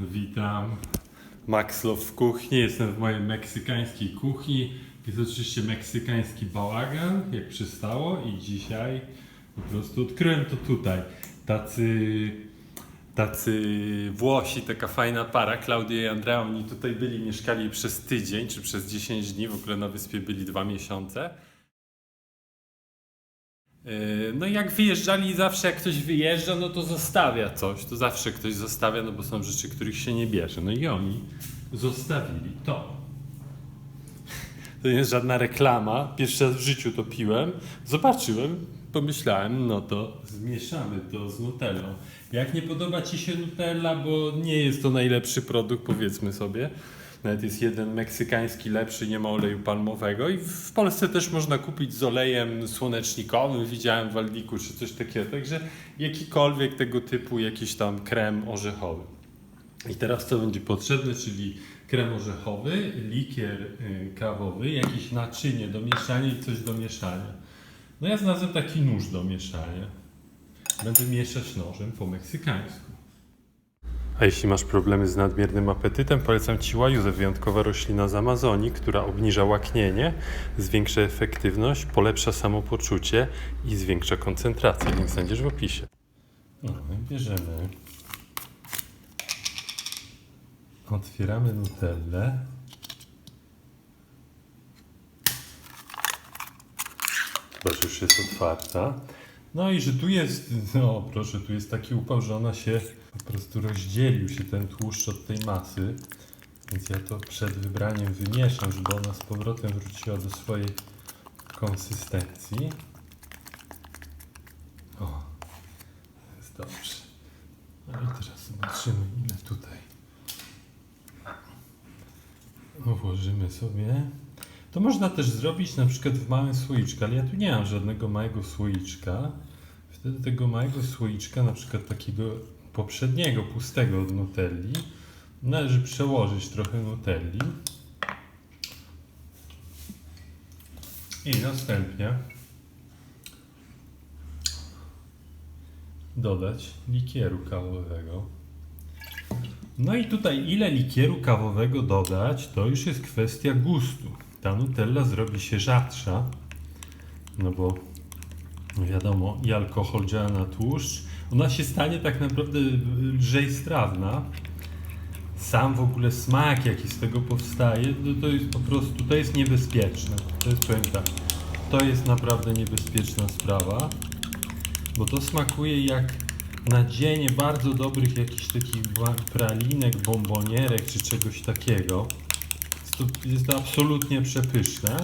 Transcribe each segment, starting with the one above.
Witam. Maxlow w kuchni. Jestem w mojej meksykańskiej kuchni. Jest oczywiście meksykański bałagan, jak przystało. I dzisiaj po prostu odkryłem to tutaj. Tacy, tacy Włosi, taka fajna para, Klaudia i Andrea, oni tutaj byli, mieszkali przez tydzień czy przez 10 dni. W ogóle na wyspie byli dwa miesiące. Yy, No i jak wyjeżdżali, zawsze jak ktoś wyjeżdża, no to zostawia coś. To zawsze ktoś zostawia, no bo są rzeczy, których się nie bierze. No i oni zostawili to. To nie jest żadna reklama. Pierwszy raz w życiu to piłem. Zobaczyłem, pomyślałem, no to zmieszamy to z Nutellą. Jak nie podoba Ci się Nutella, bo nie jest to najlepszy produkt, powiedzmy sobie. Nawet jest jeden meksykański lepszy, nie ma oleju palmowego. I w Polsce też można kupić z olejem słonecznikowym, widziałem w Aldiku czy coś takiego. Także jakikolwiek tego typu jakiś tam krem orzechowy. I teraz co będzie potrzebne, czyli krem orzechowy, likier y, kawowy, jakieś naczynie do mieszania i coś do mieszania. No ja znalazłem taki nóż do mieszania. Będę mieszać nożem po meksykańsku. A jeśli masz problemy z nadmiernym apetytem, polecam Ci łajuzę, wyjątkowa roślina z Amazonii, która obniża łaknienie, zwiększa efektywność, polepsza samopoczucie i zwiększa koncentrację. Link znajdziesz w opisie. No, bierzemy. Otwieramy nutellę. Zobacz, już jest otwarta. No i że tu jest, no proszę, tu jest taki upał, że ona się po prostu rozdzielił się ten tłuszcz od tej masy. Więc ja to przed wybraniem wymieszam, żeby ona z powrotem wróciła do swojej konsystencji. O, jest dobrze. No i teraz zobaczymy, ile tutaj włożymy sobie. To można też zrobić na przykład w małym słoiczku, ale ja tu nie mam żadnego małego słoiczka. Wtedy tego małego słoiczka, na przykład takiego poprzedniego, pustego od Nutelli, należy przełożyć trochę Nutelli. I następnie dodać likieru kawowego. No i tutaj ile likieru kawowego dodać, to już jest kwestia gustu. Ta Nutella zrobi się rzadsza, no bo wiadomo, i alkohol działa na tłuszcz. Ona się stanie tak naprawdę lżej strawna. Sam w ogóle smak, jaki z tego powstaje, to, to jest po prostu, to jest niebezpieczne. To jest, powiem tak, to jest naprawdę niebezpieczna sprawa, bo to smakuje jak nadzienie bardzo dobrych jakichś takich pralinek, bombonierek czy czegoś takiego. Jest to, jest to absolutnie przepyszne.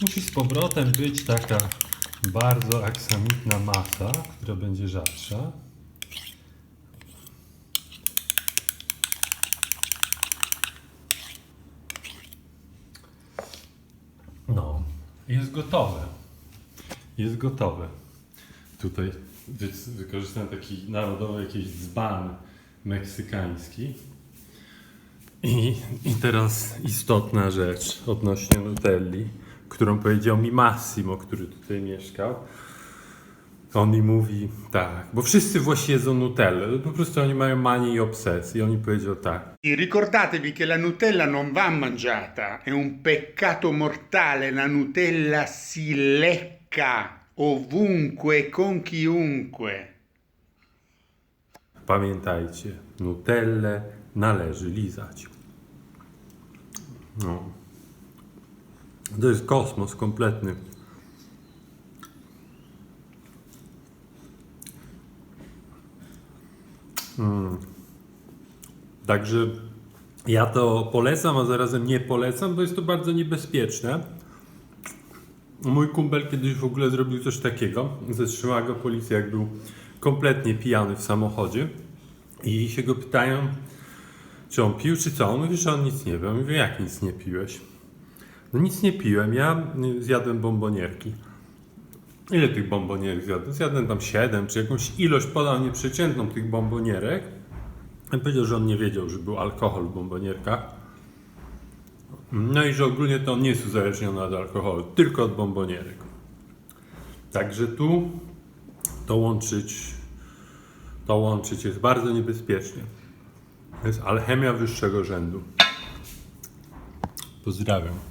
Musi z powrotem być taka bardzo aksamitna masa, która będzie rzadsza. No, jest gotowe. Jest gotowe. Tutaj wy- wykorzystałem taki narodowy jakiś dzban meksykański. I, I teraz istotna rzecz odnośnie Nutelli, którą powiedział mi Massimo, który tutaj mieszkał. On mi mówi tak, bo wszyscy Włosi jedzą Nutellę, po prostu oni mają manię i obsesję. I on mi powiedział tak, E Ricordatevi che la Nutella non va mangiata, è un peccato mortale, la Nutella si lecca ovunque con chiunque. pamiętajcie, Nutellę należy lizać. No. To jest kosmos kompletny. Mm. Także ja to polecam, a zarazem nie polecam, bo jest to bardzo niebezpieczne. Mój kumpel kiedyś w ogóle zrobił coś takiego. Zatrzymała go policja, jak był kompletnie pijany w samochodzie. I się go pytają, czy on pił, czy co. On mówi, że on nic nie pił. Mówię, jak nic nie piłeś? No nic nie piłem, ja y, zjadłem bombonierki. Ile tych bombonierek zjadłem? Zjadłem tam 7, czy jakąś ilość podał nieprzeciętną tych bombonierek. On powiedział, że on nie wiedział, że był alkohol w bombonierkach. No i że ogólnie to on nie jest uzależniony od alkoholu, tylko od bombonierek. Także tu to łączyć To łączyć jest bardzo niebezpiecznie. To jest alchemia wyższego rzędu. Pozdrawiam.